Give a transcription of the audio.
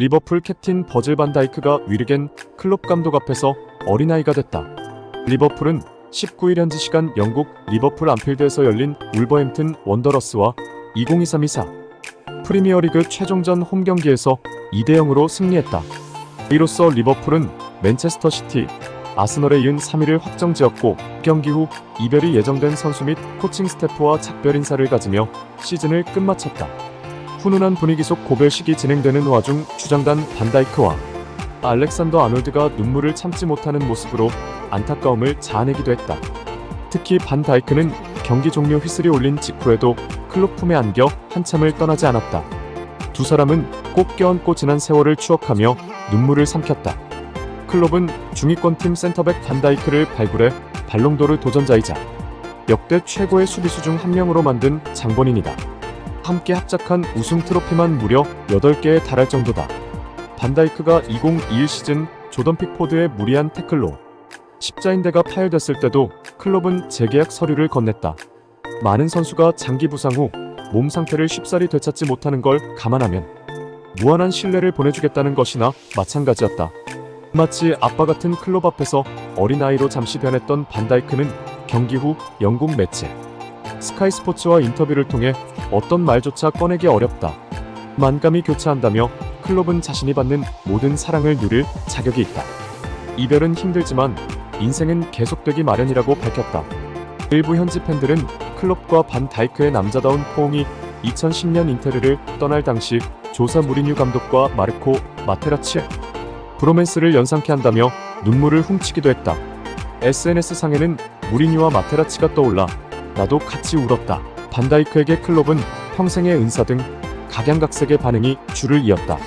리버풀 캡틴 버질 반 다이크가 위르겐 클롭 감독 앞에서 어린아이가 됐다. 리버풀은 19일 현지 시간 영국 리버풀 안필드에서 열린 울버햄튼 원더러스와 2023-24 프리미어리그 최종전 홈 경기에서 2대 0으로 승리했다. 이로써 리버풀은 맨체스터 시티, 아스널에 이은 3위를 확정지었고 경기 후 이별이 예정된 선수 및 코칭 스태프와 작별 인사를 가지며 시즌을 끝마쳤다. 훈훈한 분위기 속 고별식이 진행되는 와중 주장단 반다이크와 알렉산더 아놀드가 눈물을 참지 못하는 모습으로 안타까움을 자아내기도 했다. 특히 반다이크는 경기 종료 휘슬이 울린 직후에도 클럽 품에 안겨 한참을 떠나지 않았다. 두 사람은 꼭 껴안고 지난 세월을 추억하며 눈물을 삼켰다. 클럽은 중위권 팀 센터백 반다이크를 발굴해 발롱도르 도전자이자 역대 최고의 수비수 중 한 명으로 만든 장본인이다. 함께 합작한 우승 트로피만 무려 8개에 달할 정도다. 반다이크가 2021 시즌 조던 픽포드의 무리한 태클로 십자인대가 파열됐을 때도 클럽은 재계약 서류를 건넸다. 많은 선수가 장기 부상 후 몸 상태를 쉽사리 되찾지 못하는 걸 감안하면 무한한 신뢰를 보내주겠다는 것이나 마찬가지였다. 마치 아빠 같은 클럽 앞에서 어린아이로 잠시 변했던 반다이크는 경기 후 영국 매체 스카이 스포츠와 인터뷰를 통해 어떤 말조차 꺼내기 어렵다. 만감이 교차한다며 클럽은 자신이 받는 모든 사랑을 누릴 자격이 있다. 이별은 힘들지만 인생은 계속되기 마련이라고 밝혔다. 일부 현지 팬들은 클럽과 반 다이크의 남자다운 포옹이 2010년 인테르를 떠날 당시 조사 무리뉴 감독과 마르코 마테라치의 브로맨스를 연상케 한다며 눈물을 훔치기도 했다. SNS 상에는 무리뉴와 마테라치가 떠올라 나도 같이 울었다. 반다이크에게 클럽은 평생의 은사 등 각양각색의 반응이 줄을 이었다.